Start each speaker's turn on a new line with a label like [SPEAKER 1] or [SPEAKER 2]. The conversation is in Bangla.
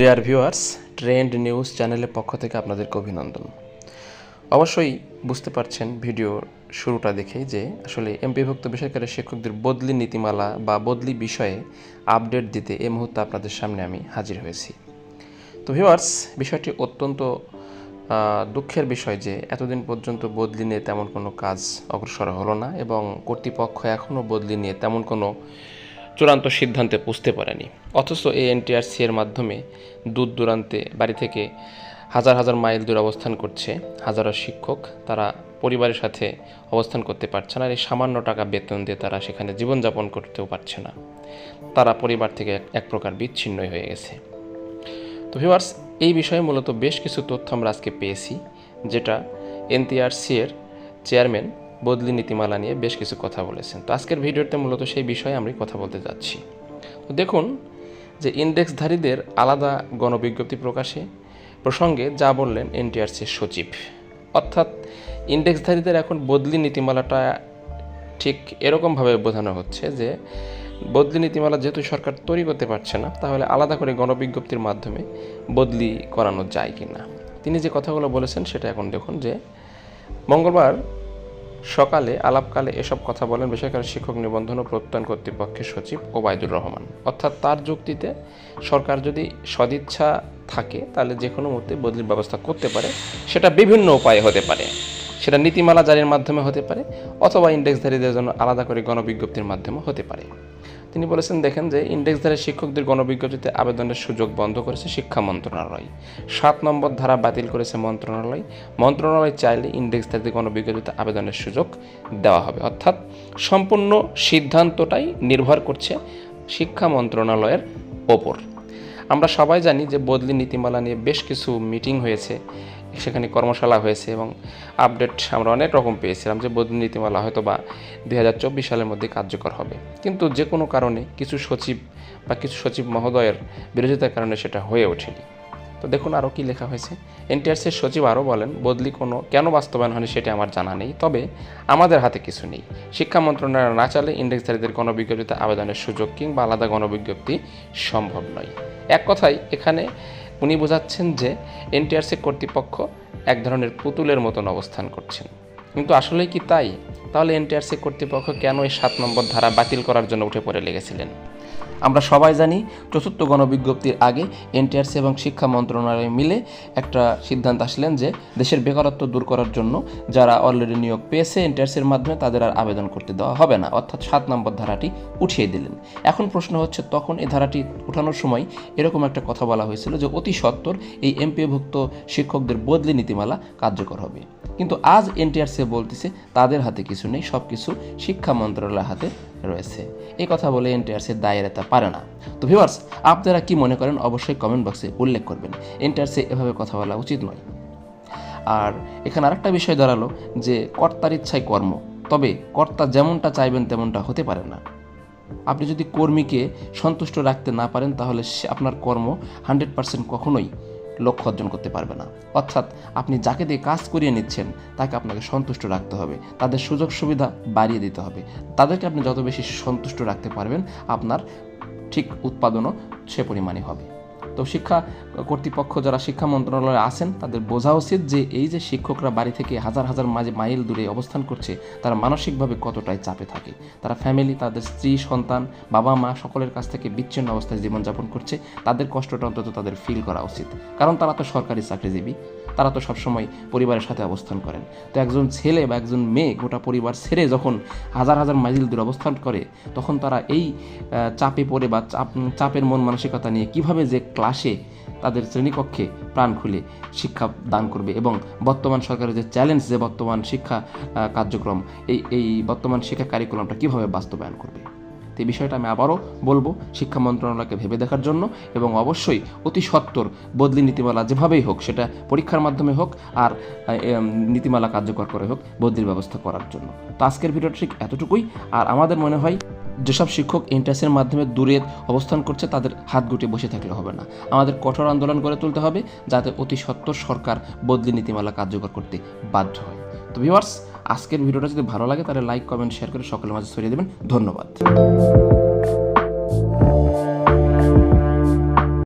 [SPEAKER 1] ডেয়ার ভিউয়ার্স ট্রেন্ড নিউজ চ্যানেলের পক্ষ থেকে আপনাদেরকে অভিনন্দন। অবশ্যই বুঝতে পারছেন ভিডিও শুরুটা দেখেই যে আসলে এমপিভুক্ত বেসরকারি শিক্ষকদের বদলি নীতিমালা বা বদলি বিষয়ে আপডেট দিতে এই মুহূর্তে আপনাদের সামনে আমি হাজির হয়েছি। তো ভিউয়ার্স বিষয়টি অত্যন্ত দুঃখের বিষয় যে এতদিন পর্যন্ত বদলি নিয়ে তেমন কোনো কাজ অগ্রসর হলো না এবং কর্তৃপক্ষ এখনও বদলি নিয়ে তেমন কোনো চূড়ান্ত সিদ্ধান্তে পুষতে পারেনি। অথচ এই এনটিআরসি এর মাধ্যমে দূর দূরান্তে বাড়ি থেকে হাজার হাজার মাইল দূর অবস্থান করছে হাজারো শিক্ষক। তারা পরিবারের সাথে অবস্থান করতে পারছে না আর এই সামান্য টাকা বেতন দিয়ে তারা সেখানে জীবনযাপন করতেও পারছে না। তারা পরিবার থেকে এক- প্রকার বিচ্ছিন্নই হয়ে গেছে। তো ভিউয়ার্স এই বিষয়ে মূলত বেশ কিছু তথ্য আমরা আজকে পেয়েছি, যেটা এনটিআরসি এর চেয়ারম্যান বদলি নীতিমালা নিয়ে বেশ কিছু কথা বলেছেন। তো আজকের ভিডিওতে মূলত সেই বিষয়ে আমি কথা বলতে যাচ্ছি। তো দেখুন যে ইন্ডেক্সধারীদের আলাদা গণবিজ্ঞপ্তি প্রকাশে প্রসঙ্গে যা বললেন এনটিআরসির সচিব। অর্থাৎ ইন্ডেক্সধারীদের এখন বদলি নীতিমালাটা ঠিক এরকমভাবে বোঝানো হচ্ছে যে বদলি নীতিমালা যেহেতু সরকার তৈরি করতে পারছে না, তাহলে আলাদা করে গণবিজ্ঞপ্তির মাধ্যমে বদলি করানো যায় কি না তিনি যে কথাগুলো বলেছেন সেটা এখন দেখুন যে মঙ্গলবার সকালে আলাপকালে এসব কথা বলেন বেসরকারি শিক্ষক নিবন্ধন ও প্রত্যয়ন কর্তৃপক্ষের সচিব ওবায়দুর রহমান। অর্থাৎ তার যুক্তিতে সরকার যদি সদিচ্ছা থাকে, তাহলে যে কোনো মুহূর্তে বদলির ব্যবস্থা করতে পারে। সেটা বিভিন্ন উপায়ে হতে পারে। সেটা নীতিমালা জারির মাধ্যমে হতে পারে, অথবা ইন্ডেক্সধারীদের জন্য আলাদা করে গণবিজ্ঞপ্তির মাধ্যমে হতে পারে। তিনি বলেছেন, দেখেন যে ইন্ডেক্সধারী শিক্ষকদের গণবিজ্ঞপ্তিতে আবেদনের সুযোগ বন্ধ করেছে শিক্ষা মন্ত্রণালয়। সাত নম্বর ধারা বাতিল করেছে মন্ত্রণালয়। মন্ত্রণালয় চাইলে ইন্ডেক্সধারীদের গণবিজ্ঞপ্তিতে আবেদনের সুযোগ দেওয়া হবে। অর্থাৎ সম্পূর্ণ সিদ্ধান্তটাই নির্ভর করছে শিক্ষা মন্ত্রণালয়ের ওপর। আমরা সবাই জানি যে বদলি নীতিমালা নিয়ে বেশ কিছু মিটিং হয়েছে। সেখানে কর্মশালা হয়েছে এবং আপডেট আমরা অনেক রকম পেয়েছিলাম যে বদলি নীতিমালা হয়তো বা দুই হাজার চব্বিশ সালের মধ্যে কার্যকর হবে। কিন্তু যে কোনো কারণে কিছু সচিব বা কিছু সচিব মহোদয়ের বিরোধিতার কারণে সেটা হয়ে ওঠেনি। তো দেখুন আরও কি লেখা হয়েছে। এনটিআরসির সচিব আরও বলেন, বদলি কোনো কেন বাস্তবায়ন হয়নি সেটা আমার জানা নেই, তবে আমাদের হাতে কিছু নেই। শিক্ষা মন্ত্রণালয় না চালে ইন্ডেক্সধারীদের গণবিজ্ঞপ্তিতে আবেদনের সুযোগ কিংবা আলাদা গণবিজ্ঞপ্তি সম্ভব নয়। এক কথায় এখানে উনি বোঝাচ্ছেন যে এনটিআরসি কর্তৃপক্ষ এক ধরনের পুতুলের মতন অবস্থান করছেন। কিন্তু আসলে কি তাই? তাহলে এনটিআরসি কর্তৃপক্ষ কেন এই সাত নম্বর ধারা বাতিল করার জন্য উঠে পড়ে লেগেছিলেন? আমরা সবাই জানি চতুর্থ গণবিজ্ঞপ্তির আগে এনটিআরসি এবং শিক্ষা মন্ত্রণালয় মিলে একটা সিদ্ধান্ত আসলেন যে দেশের বেকারত্ব দূর করার জন্য যারা অলরেডি নিয়োগ পেয়েছে এনটিআরসির মাধ্যমে তাদের আর আবেদন করতে দেওয়া হবে না। অর্থাৎ সাত নম্বর ধারাটি উঠিয়ে দিলেন। এখন প্রশ্ন হচ্ছে, তখন এই ধারাটি উঠানোর সময় এরকম একটা কথা বলা হয়েছিল যে অতি সত্বর এই এমপিভুক্ত শিক্ষকদের বদলি নীতিমালা কার্যকর হবে। কিন্তু আজ এনটিআরসি বলতেছে, তাদের হাতে কিছু নেই সব কিছু শিক্ষা মন্ত্রণালয়ের হাতে রয়েছে। এই কথা বলে এনটিআরসির দায়ের তা পারে না। তো ভিউয়ার্স আপনারা কি মনে করেন অবশ্যই কমেন্ট বক্সে উল্লেখ করবেন। এনটিআরসি এভাবে কথা বলা উচিত নয়। আর এখানে আরেকটা বিষয় দাঁড়াল যে, কর্তার ইচ্ছায় কর্ম। তবে কর্তা যেমনটা চাইবেন তেমনটা হতে পারে না। আপনি যদি কর্মীকে সন্তুষ্ট রাখতে না পারেন, তাহলে আপনার কর্ম হান্ড্রেড পার্সেন্ট কখনোই লক্ষ্য অর্জন করতে পারবে না। অর্থাৎ আপনি যাকে দিয়ে কাজ করিয়ে নিচ্ছেন, তাকে আপনাকে সন্তুষ্ট রাখতে হবে। তাদের সুযোগ সুবিধা বাড়িয়ে দিতে হবে। তাদেরকে আপনি যত বেশি সন্তুষ্ট রাখতে পারবেন, আপনার ঠিক উৎপাদনও সে পরিমাণে হবে। তো শিক্ষা কর্তৃপক্ষ যারা শিক্ষা মন্ত্রণালয়ে আছেন, তাদের বোঝা উচিত যে এই যে শিক্ষকরা বাড়ি থেকে হাজার হাজার মাঝে মাইল দূরে অবস্থান করছে, তারা মানসিকভাবে কতটাই চাপে থাকে। তারা ফ্যামিলি তাদের স্ত্রী, সন্তান, বাবা, মা সকলের কাছ থেকে বিচ্ছিন্ন অবস্থায় জীবনযাপন করছে। তাদের কষ্টটা অন্তত তাদের ফিল করা উচিত। কারণ তারা তো সরকারি চাকরিজীবী। তারা তো সবসময় পরিবারের সাথে অবস্থান করেন। তো একজন ছেলে বা একজন মেয়ে গোটা পরিবার ছেড়ে যখন হাজার হাজার মাইল দূরে অবস্থান করে, তখন তারা এই চাপে পড়ে বা চাপ, চাপের মন মানসিকতা নিয়ে কীভাবে যে ক্লাসে তাদের শ্রেণীকক্ষে প্রাণ খুলে শিক্ষা দান করবে এবং বর্তমান সরকারের যে চ্যালেঞ্জ যে বর্তমান শিক্ষা কার্যক্রম, এই এই বর্তমান শিক্ষা কারিকুলামটা কীভাবে বাস্তবায়ন করবে? তো এই বিষয়টা আমি আবারও বলব শিক্ষা মন্ত্রণালয়কে ভেবে দেখার জন্য এবং অবশ্যই অতি সত্বর বদলি নীতিমালা যেভাবেই হোক সেটা পরীক্ষার মাধ্যমে হোক আর নীতিমালা কার্যকর করে হোক বদলির ব্যবস্থা করার জন্য। তো আজকের ভিডিওটা ঠিক এতটুকুই। আর আমাদের মনে হয় যেসব শিক্ষক ইন্টারেস্টের মাধ্যমে দূরে অবস্থান করছে তাদের হাত গুটিয়ে বসে থাকলে হবে না। আমাদের কঠোর আন্দোলন গড়ে তুলতে হবে যাতে অতি সত্বর সরকার বদলি নীতিমালা কার্যকর করতে বাধ্য হয়। তো ভিউয়ার্স আজকের ভিডিওটা যদি ভালো লাগে তাহলে লাইক কমেন্ট শেয়ার করে সকলের মাঝে ছড়িয়ে দেবেন। ধন্যবাদ।